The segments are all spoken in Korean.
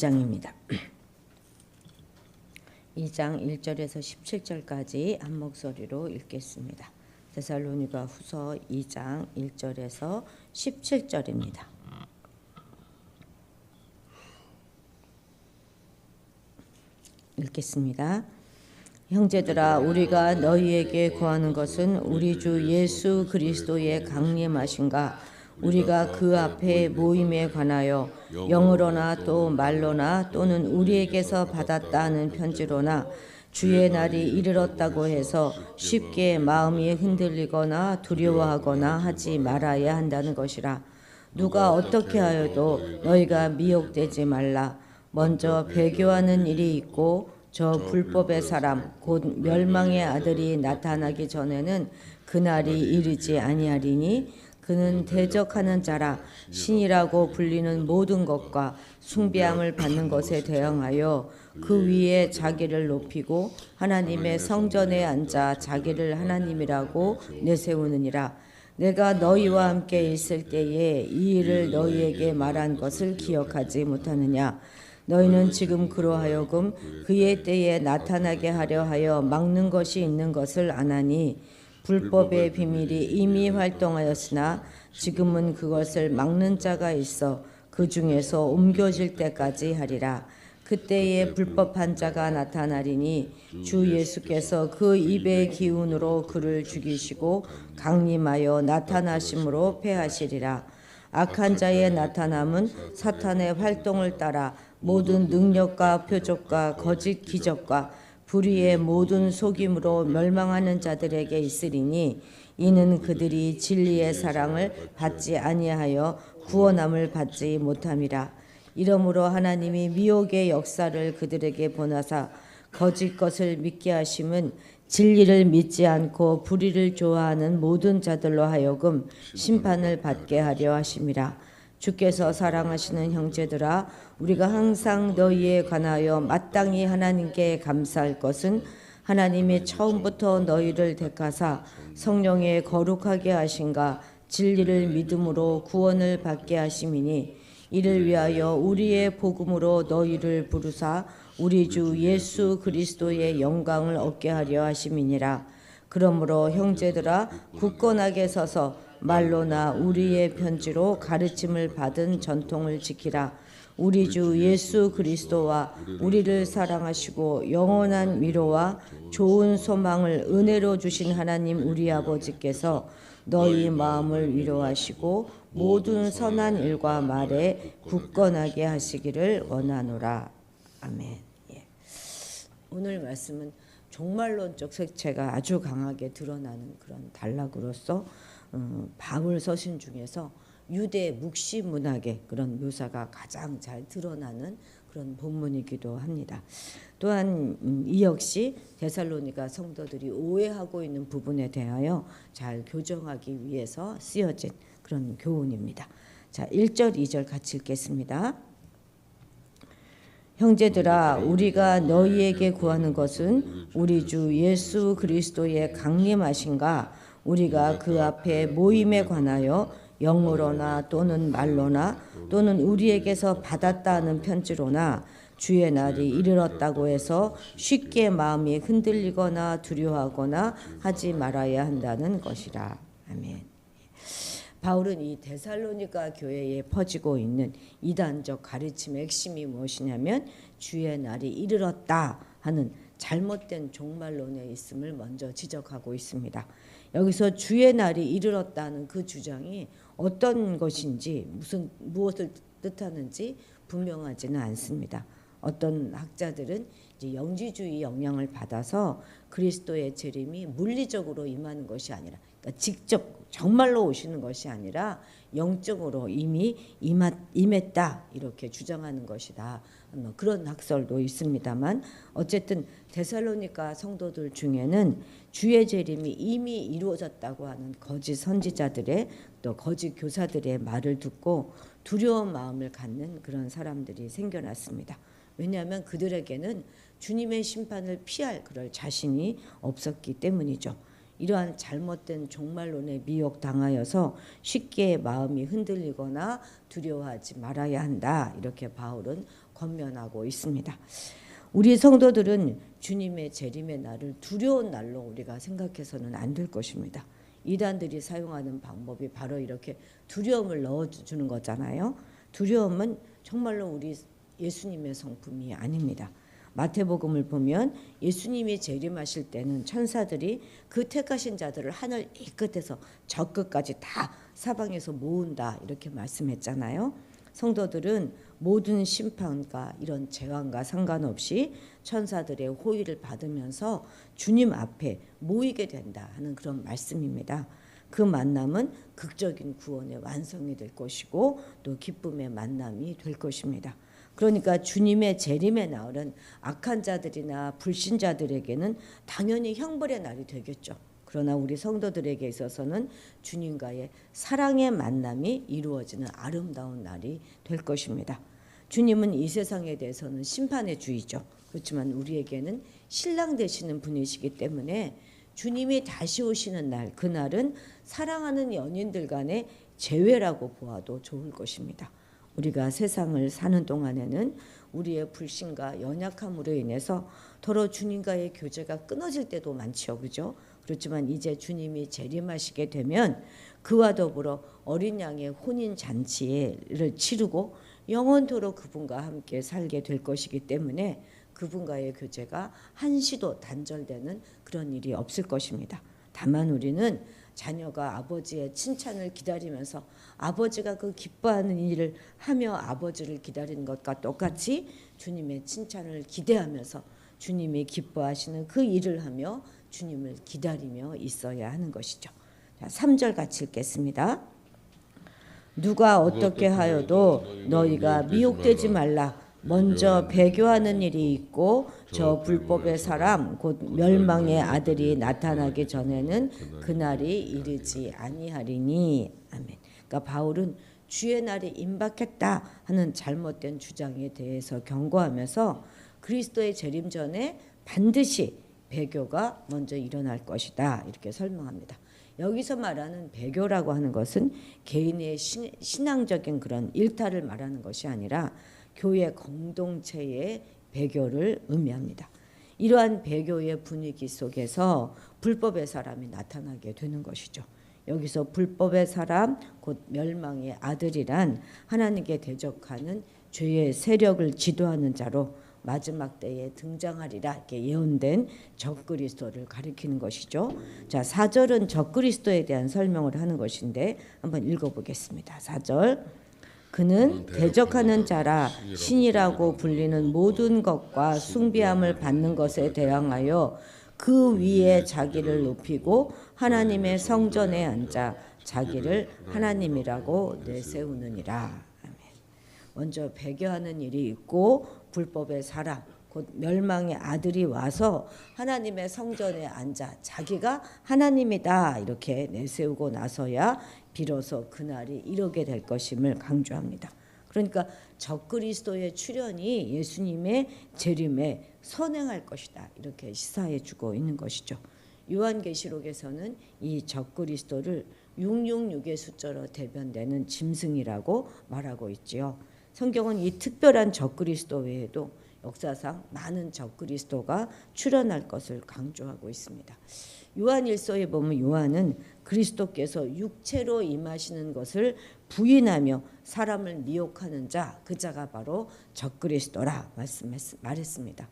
2장입니다. 2장 1절에서 17절까지 한 목소리로 읽겠습니다. 데살로니가 후서 2장 1절에서 17절입니다. 읽겠습니다. 형제들아 우리가 너희에게 구하는 것은 우리 주 예수 그리스도의 강림하신가 우리가 그 앞에 모임에 관하여 영으로나 또 말로나 또는 우리에게서 받았다는 편지로나 주의 날이 이르렀다고 해서 쉽게 마음이 흔들리거나 두려워하거나 하지 말아야 한다는 것이라 누가 어떻게 하여도 너희가 미혹되지 말라. 먼저 배교하는 일이 있고 저 불법의 사람 곧 멸망의 아들이 나타나기 전에는 그날이 이르지 아니하리니 그는 대적하는 자라 신이라고 불리는 모든 것과 숭배함을 받는 것에 대항하여 그 위에 자기를 높이고 하나님의 성전에 앉아 자기를 하나님이라고 내세우느니라. 내가 너희와 함께 있을 때에 이 일을 너희에게 말한 것을 기억하지 못하느냐? 너희는 지금 그로하여금 그의 때에 나타나게 하려 하여 막는 것이 있는 것을 아나니 불법의 비밀이 이미 활동하였으나 지금은 그것을 막는 자가 있어 그 중에서 옮겨질 때까지 하리라. 그때에 불법한 자가 나타나리니 주 예수께서 그 입의 기운으로 그를 죽이시고 강림하여 나타나심으로 패하시리라. 악한 자의 나타남은 사탄의 활동을 따라 모든 능력과 표적과 거짓 기적과 불의의 모든 속임으로 멸망하는 자들에게 있으리니 이는 그들이 진리의 사랑을 받지 아니하여 구원함을 받지 못함이라. 이러므로 하나님이 미혹의 역사를 그들에게 보내사 거짓 것을 믿게 하심은 진리를 믿지 않고 불의를 좋아하는 모든 자들로 하여금 심판을 받게 하려 하심이라 주께서 사랑하시는 형제들아 우리가 항상 너희에 관하여 마땅히 하나님께 감사할 것은 하나님이 처음부터 너희를 택하사 성령에 거룩하게 하신가 진리를 믿음으로 구원을 받게 하심이니 이를 위하여 우리의 복음으로 너희를 부르사 우리 주 예수 그리스도의 영광을 얻게 하려 하심이니라. 그러므로 형제들아 굳건하게 서서 말로나 우리의 편지로 가르침을 받은 전통을 지키라. 우리 주 예수 그리스도와 우리를 사랑하시고 영원한 위로와 좋은 소망을 은혜로 주신 하나님 우리 아버지께서 너희 마음을 위로하시고 모든 선한 일과 말에 굳건하게 하시기를 원하노라. 아멘. 예. 오늘 말씀은 종말론적 색채가 아주 강하게 드러나는 그런 단락으로서 어, 바울 서신 중에서 유대 묵시 문학의 그런 묘사가 가장 잘 드러나는 그런 본문이기도 합니다. 또한 음, 이 역시 데살로니가 성도들이 오해하고 있는 부분에 대하여 잘 교정하기 위해서 쓰여진 그런 교훈입니다. 자, 1절, 2절 같이 읽겠습니다. 형제들아 우리가 너희에게 구하는 것은 우리 주 예수 그리스도의 강림하신가 우리가 그 앞에 모임에 관하여 영으로나 또는 말로나 또는 우리에게서 받았다는 편지로나 주의 날이 이르렀다고 해서 쉽게 마음이 흔들리거나 두려워하거나 하지 말아야 한다는 것이라. 아멘. 바울은 이 데살로니가 교회에 퍼지고 있는 이단적 가르침의 핵심이 무엇이냐면 주의 날이 이르렀다 하는 잘못된 종말론에 있음을 먼저 지적하고 있습니다. 여기서 주의 날이 이르렀다는 그 주장이 어떤 것인지 무슨 무엇을 뜻하는지 분명하지는 않습니다. 어떤 학자들은 이제 영지주의 영향을 받아서 그리스도의 재림이 물리적으로 임하는 것이 아니라 그러니까 직접 정말로 오시는 것이 아니라 영적으로 이미 임했다 이렇게 주장하는 것이다. 뭐 그런 학설도 있습니다만 어쨌든 데살로니가 성도들 중에는 주의 재림이 이미 이루어졌다고 하는 거짓 선지자들의 또 거짓 교사들의 말을 듣고 두려운 마음을 갖는 그런 사람들이 생겨났습니다. 왜냐하면 그들에게는 주님의 심판을 피할 그럴 자신이 없었기 때문이죠. 이러한 잘못된 종말론에 미혹당하여서 쉽게 마음이 흔들리거나 두려워하지 말아야 한다. 이렇게 바울은 권면하고 있습니다. 우리 성도들은 주님의 재림의 날을 두려운 날로 우리가 생각해서는 안 될 것입니다. 이단들이 사용하는 방법이 바로 이렇게 두려움을 넣어주는 거잖아요. 두려움은 정말로 우리 예수님의 성품이 아닙니다. 마태복음을 보면 예수님이 재림하실 때는 천사들이 그 택하신 자들을 하늘 이 끝에서 저 끝까지 다 사방에서 모은다 이렇게 말씀했잖아요. 성도들은 모든 심판과 이런 재앙과 상관없이 천사들의 호의를 받으면서 주님 앞에 모이게 된다 하는 그런 말씀입니다. 그 만남은 극적인 구원의 완성이 될 것이고 또 기쁨의 만남이 될 것입니다. 그러니까 주님의 재림의 날은 악한 자들이나 불신자들에게는 당연히 형벌의 날이 되겠죠. 그러나 우리 성도들에게 있어서는 주님과의 사랑의 만남이 이루어지는 아름다운 날이 될 것입니다. 주님은 이 세상에 대해서는 심판의 주이죠. 그렇지만 우리에게는 신랑 되시는 분이시기 때문에 주님이 다시 오시는 날, 그날은 사랑하는 연인들 간의 재회라고 보아도 좋을 것입니다. 우리가 세상을 사는 동안에는 우리의 불신과 연약함으로 인해서 더러 주님과의 교제가 끊어질 때도 많지요. 그죠? 그렇지만 이제 주님이 재림하시게 되면 그와 더불어 어린 양의 혼인 잔치를 치르고 영원토록 그분과 함께 살게 될 것이기 때문에 그분과의 교제가 한시도 단절되는 그런 일이 없을 것입니다. 다만 우리는 자녀가 아버지의 칭찬을 기다리면서 아버지가 그 기뻐하는 일을 하며 아버지를 기다리는 것과 똑같이 주님의 칭찬을 기대하면서 주님이 기뻐하시는 그 일을 하며 주님을 기다리며 있어야 하는 것이죠. 자, 3절 같이 읽겠습니다. 누가 어떻게 하여도 너희가 미혹되지 말라. 먼저 배교하는 일이 있고 저 불법의 사람 곧 멸망의 아들이 나타나기 전에는 그날이 이르지 아니하리니 아멘. 그러니까 바울은 주의 날이 임박했다 하는 잘못된 주장에 대해서 경고하면서 그리스도의 재림 전에 반드시 배교가 먼저 일어날 것이다 이렇게 설명합니다. 여기서 말하는 배교라고 하는 것은 개인의 신, 신앙적인 그런 일탈을 말하는 것이 아니라 교회 공동체의 배교를 의미합니다. 이러한 배교의 분위기 속에서 불법의 사람이 나타나게 되는 것이죠. 여기서 불법의 사람 곧 멸망의 아들이란 하나님께 대적하는 죄의 세력을 지도하는 자로 마지막 때에 등장하리라 이렇게 예언된 적그리스도를 가리키는 것이죠. 자, 4절은 적그리스도에 대한 설명을 하는 것인데 한번 읽어 보겠습니다. 4절 그는 대적하는 자라 신이라고 불리는 모든 것과 숭배함을 받는 것에 대항하여 그 위에 자기를 높이고 하나님의 성전에 앉아 자기를 하나님이라고 내세우느니라. 먼저 배교하는 일이 있고 불법의 사람 곧 멸망의 아들이 와서 하나님의 성전에 앉아 자기가 하나님이다 이렇게 내세우고 나서야 비로소 그날이 이르게 될 것임을 강조합니다. 그러니까 적그리스도의 출현이 예수님의 재림에 선행할 것이다 이렇게 시사해 주고 있는 것이죠. 요한계시록에서는 이 적그리스도를 666의 숫자로 대변되는 짐승이라고 말하고 있지요. 성경은 이 특별한 적그리스도 외에도 역사상 많은 적그리스도가 출현할 것을 강조하고 있습니다. 요한일서에 보면 요한은 그리스도께서 육체로 임하시는 것을 부인하며 사람을 미혹하는 자, 그 자가 바로 적그리스도라 말씀했, 말했습니다.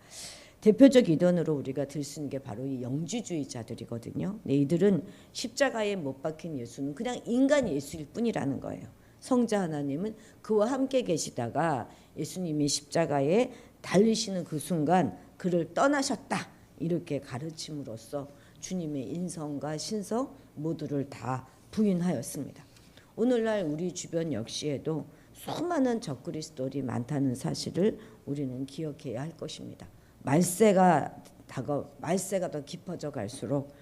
대표적 이론으로 우리가 들 수 있는 게 바로 이 영지주의자들이거든요. 네, 이들은 십자가에 못 박힌 예수는 그냥 인간 예수일 뿐이라는 거예요. 성자 하나님은 그와 함께 계시다가 예수님이 십자가에 달리시는 그 순간 그를 떠나셨다 이렇게 가르침으로써 주님의 인성과 신성 모두를 다 부인하였습니다. 오늘날 우리 주변 역시에도 수많은 적그리스도들이 많다는 사실을 우리는 기억해야 할 것입니다. 말세가 다가 말세가 더 깊어져 갈수록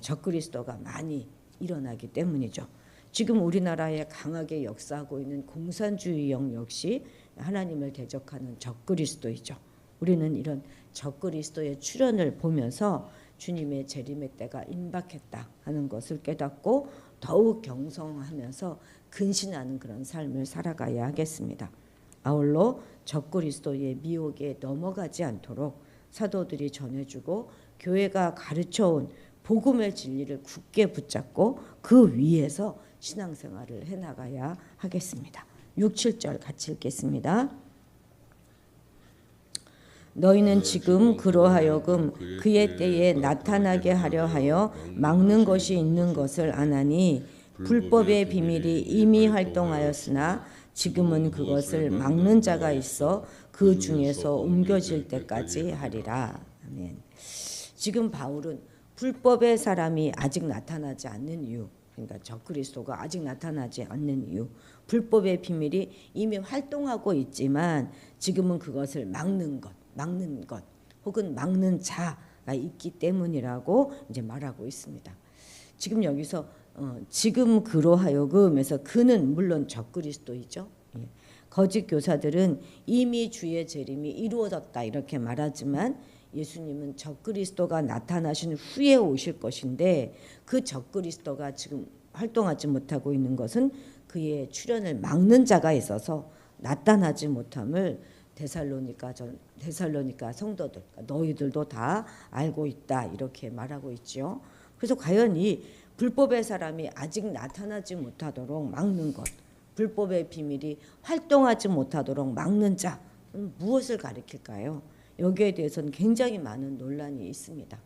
적그리스도가 많이 일어나기 때문이죠. 지금 우리나라에 강하게 역사하고 있는 공산주의형 역시 하나님을 대적하는 적그리스도이죠. 우리는 이런 적그리스도의 출현을 보면서 주님의 재림의 때가 임박했다 하는 것을 깨닫고 더욱 경성하면서 근신하는 그런 삶을 살아가야 하겠습니다. 아울러 적그리스도의 미혹에 넘어가지 않도록 사도들이 전해주고 교회가 가르쳐온 복음의 진리를 굳게 붙잡고 그 위에서 신앙생활을 해나가야 하겠습니다. 6, 7절 같이 읽겠습니다. 너희는 지금 그로하여금 그의 때에 나타나게 하려 하여 막는 것이 있는 것을 아나니 불법의 비밀이 이미 활동하였으나 지금은 그것을 막는 자가 있어 그 중에서 옮겨질 때까지 하리라. 아멘. 지금 바울은 불법의 사람이 아직 나타나지 않는 이유, 그러니까 적그리스도가 아직 나타나지 않는 이유, 불법의 비밀이 이미 활동하고 있지만 지금은 그것을 막는 것, 막는 것, 혹은 막는 자가 있기 때문이라고 이제 말하고 있습니다. 지금 여기서 어, 지금 그로하여금에서 그는 물론 적그리스도이죠. 예. 거짓 교사들은 이미 주의 재림이 이루어졌다 이렇게 말하지만 예수님은 적그리스도가 나타나신 후에 오실 것인데 그 적그리스도가 지금 활동하지 못하고 있는 것은 그의 출현을 막는 자가 있어서 나타나지 못함을 데살로니가 전 데살로니가 성도들 그러니까 너희들도 다 알고 있다 이렇게 말하고 있죠. 그래서 과연 이 불법의 사람이 아직 나타나지 못하도록 막는 것, 불법의 비밀이 활동하지 못하도록 막는 자 무엇을 가리킬까요? 여기에 대해서는 굉장히 많은 논란이 있습니다.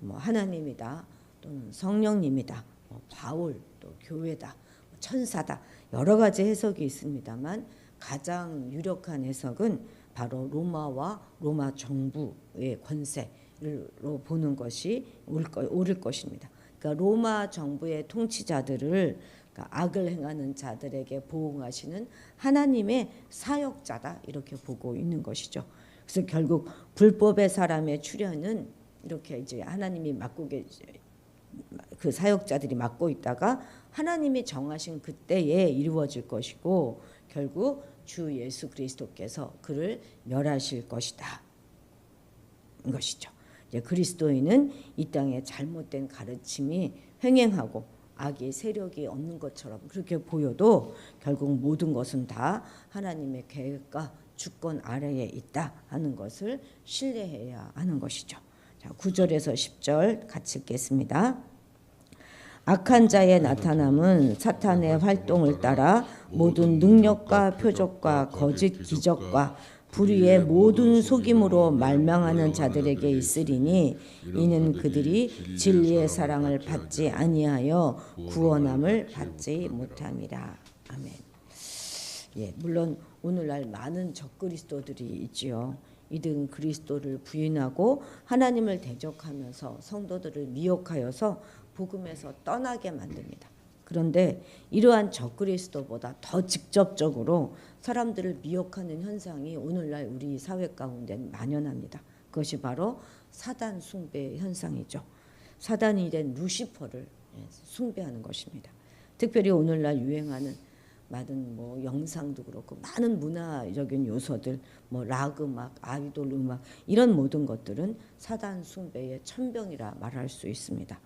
뭐 하나님이다, 또는 성령님이다, 뭐 바울, 또 교회다, 뭐 천사다 여러 가지 해석이 있습니다만 가장 유력한 해석은 바로 로마와 로마 정부의 권세로 보는 것이 옳을 것입니다. 그러니까 로마 정부의 통치자들을 그러니까 악을 행하는 자들에게 보응하시는 하나님의 사역자다 이렇게 보고 있는 것이죠. 그래서 결국 불법의 사람의 출현은 이렇게 이제 하나님이 맡고 그 사역자들이 맡고 있다가 하나님이 정하신 그때에 이루어질 것이고 결국 주 예수 그리스도께서 그를 멸하실 것이다. 것이죠. 이제 그리스도인은 이 땅에 잘못된 가르침이 횡행하고 악의 세력이 없는 것처럼 그렇게 보여도 결국 모든 것은 다 하나님의 계획과 주권 아래에 있다 하는 것을 신뢰해야 하는 것이죠. 자, 9절에서 10절 같이 읽겠습니다. 악한 자의 나타남은 사탄의 활동을 따라 모든 능력과 표적과 거짓 기적과 불의의 모든 속임으로 말망하는 자들에게 있으리니 이는 그들이 진리의 사랑을 받지 아니하여 구원함을 받지 못함이라. 아멘. 예, 물론 오늘날 많은 적그리스도들이 있지요. 이들은 그리스도를 부인하고 하나님을 대적하면서 성도들을 미혹하여서 복음에서 떠나게 만듭니다. 그런데 이러한 적그리스도보다 더 직접적으로 사람들을 미혹하는 현상이 오늘날 우리 사회 가운데 만연합니다. 그것이 바로 사단 숭배 현상이죠. 사단이 된 루시퍼를 예, 숭배하는 것입니다. 특별히 오늘날 유행하는 많은 뭐 영상도 그렇고 많은 문화적인 요소들 뭐 락 음악, 아이돌 음악 이런 모든 것들은 사단 숭배의 천병이라 말할 수 있습니다.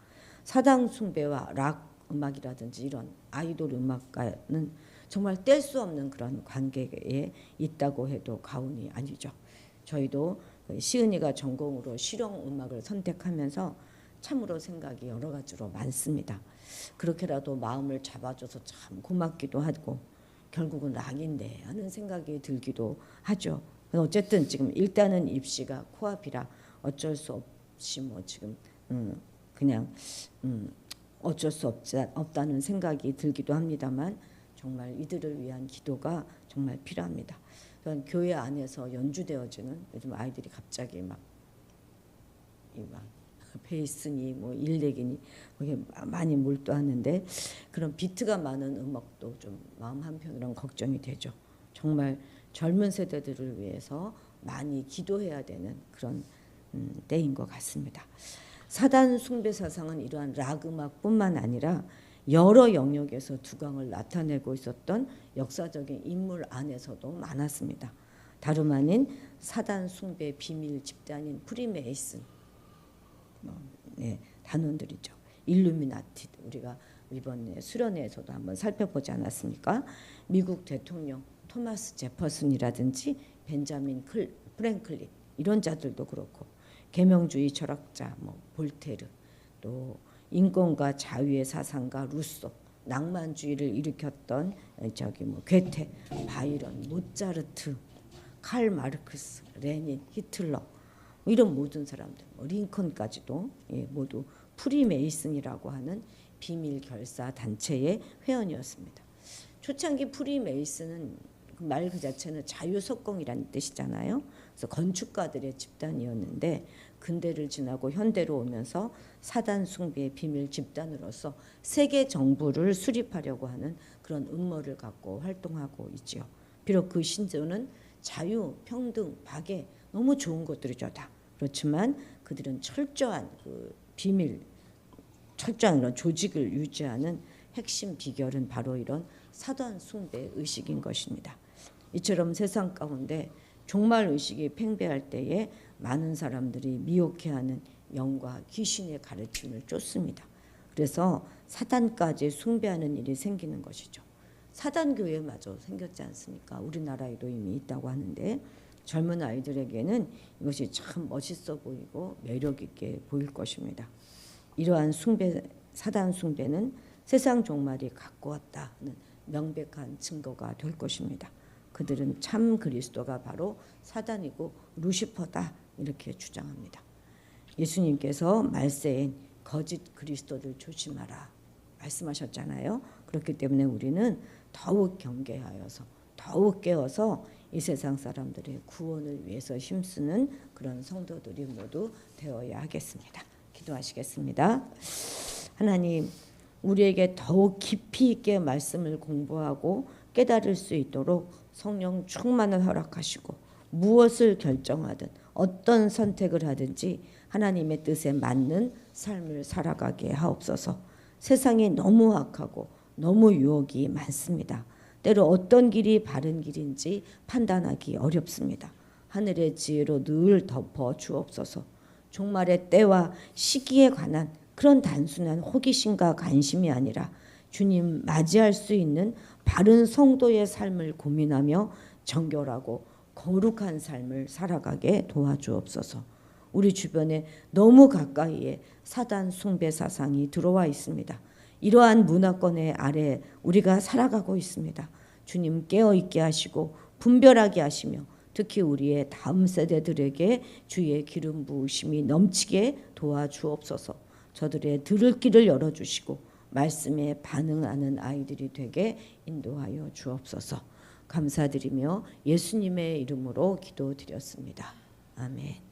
사단 숭배와 락 음악이라든지 이런 아이돌 음악과는 정말 뗄 수 없는 그런 관계에 있다고 해도 과언이 아니죠. 저희도 시은이가 전공으로 실용 음악을 선택하면서 참으로 생각이 여러 가지로 많습니다. 그렇게라도 마음을 잡아줘서 참 고맙기도 하고 결국은 락인데 하는 생각이 들기도 하죠. 어쨌든 지금 일단은 입시가 코앞이라 어쩔 수 없이 뭐 지금 음 그냥 음 어쩔 수 없자, 없다는 생각이 들기도 합니다만 정말 이들을 위한 기도가 정말 필요합니다. 그러니까 교회 안에서 연주되어지는 요즘 아이들이 갑자기 막, 막 베이스니 뭐 일렉이니 그게 많이 몰두하는데 그런 비트가 많은 음악도 좀 마음 한편으로는 걱정이 되죠. 정말 젊은 세대들을 위해서 많이 기도해야 되는 그런 음, 때인 것 같습니다. 사단 숭배 사상은 이러한 락 음악뿐만 아니라 여러 영역에서 두강을 나타내고 있었던 역사적인 인물 안에서도 많았습니다. 다름 아닌 사단 숭배 비밀 집단인 프리메이슨 뭐, 네, 단원들이죠. 일루미나티 우리가 이번 수련회에서도 한번 살펴보지 않았습니까? 미국 대통령 토마스 제퍼슨이라든지 벤자민 클, 프랭클린 이런 자들도 그렇고 계명주의 철학자 뭐 볼테르 또 인권과 자유의 사상가 루소 낭만주의를 일으켰던 저기 뭐 괴테 바이런 모차르트 칼 마르크스 레닌 히틀러 뭐 이런 모든 사람들 뭐 링컨까지도 예, 모두 프리메이슨이라고 하는 비밀 결사 단체의 회원이었습니다. 초창기 프리메이슨은 말그 자체는 자유석공이라는 뜻이잖아요. 그래서 건축가들의 집단이었는데 근대를 지나고 현대로 오면서 사단 숭배의 비밀 집단으로서 세계 정부를 수립하려고 하는 그런 음모를 갖고 활동하고 있지요. 비록 그 신조는 자유, 평등, 박애 너무 좋은 것들이죠 다. 그렇지만 그들은 철저한 그 비밀, 철저한 이런 조직을 유지하는 핵심 비결은 바로 이런 사단 숭배 의식인 것입니다. 이처럼 세상 가운데 종말 의식이 팽배할 때에 많은 사람들이 미혹해하는 영과 귀신의 가르침을 쫓습니다. 그래서 사단까지 숭배하는 일이 생기는 것이죠. 사단 교회마저 생겼지 않습니까? 우리나라에도 이미 있다고 하는데 젊은 아이들에게는 이것이 참 멋있어 보이고 매력 있게 보일 것입니다. 이러한 숭배 사단 숭배는 세상 종말이 갖고 왔다는 명백한 증거가 될 것입니다. 그들은 참 그리스도가 바로 사단이고 루시퍼다 이렇게 주장합니다. 예수님께서 말세인 거짓 그리스도를 조심하라 말씀하셨잖아요. 그렇기 때문에 우리는 더욱 경계하여서 더욱 깨어서 이 세상 사람들의 구원을 위해서 힘쓰는 그런 성도들이 모두 되어야 하겠습니다. 기도하시겠습니다. 하나님 우리에게 더욱 깊이 있게 말씀을 공부하고 깨달을 수 있도록 성령 충만을 허락하시고 무엇을 결정하든 어떤 선택을 하든지 하나님의 뜻에 맞는 삶을 살아가게 하옵소서. 세상이 너무 악하고 너무 유혹이 많습니다. 때로 어떤 길이 바른 길인지 판단하기 어렵습니다. 하늘의 지혜로 늘 덮어 주옵소서. 종말의 때와 시기에 관한 그런 단순한 호기심과 관심이 아니라 주님 맞이할 수 있는 바른 성도의 삶을 고민하며 정결하고 거룩한 삶을 살아가게 도와주옵소서. 우리 주변에 너무 가까이에 사단 숭배 사상이 들어와 있습니다. 이러한 문화권의 아래 우리가 살아가고 있습니다. 주님 깨어 있게 하시고 분별하게 하시며 특히 우리의 다음 세대들에게 주의 기름 부으심이 넘치게 도와주옵소서. 저들의 들을 길을 열어 주시고 말씀에 반응하는 아이들이 되게 인도하여 주옵소서. 감사드리며 예수님의 이름으로 기도드렸습니다. 아멘.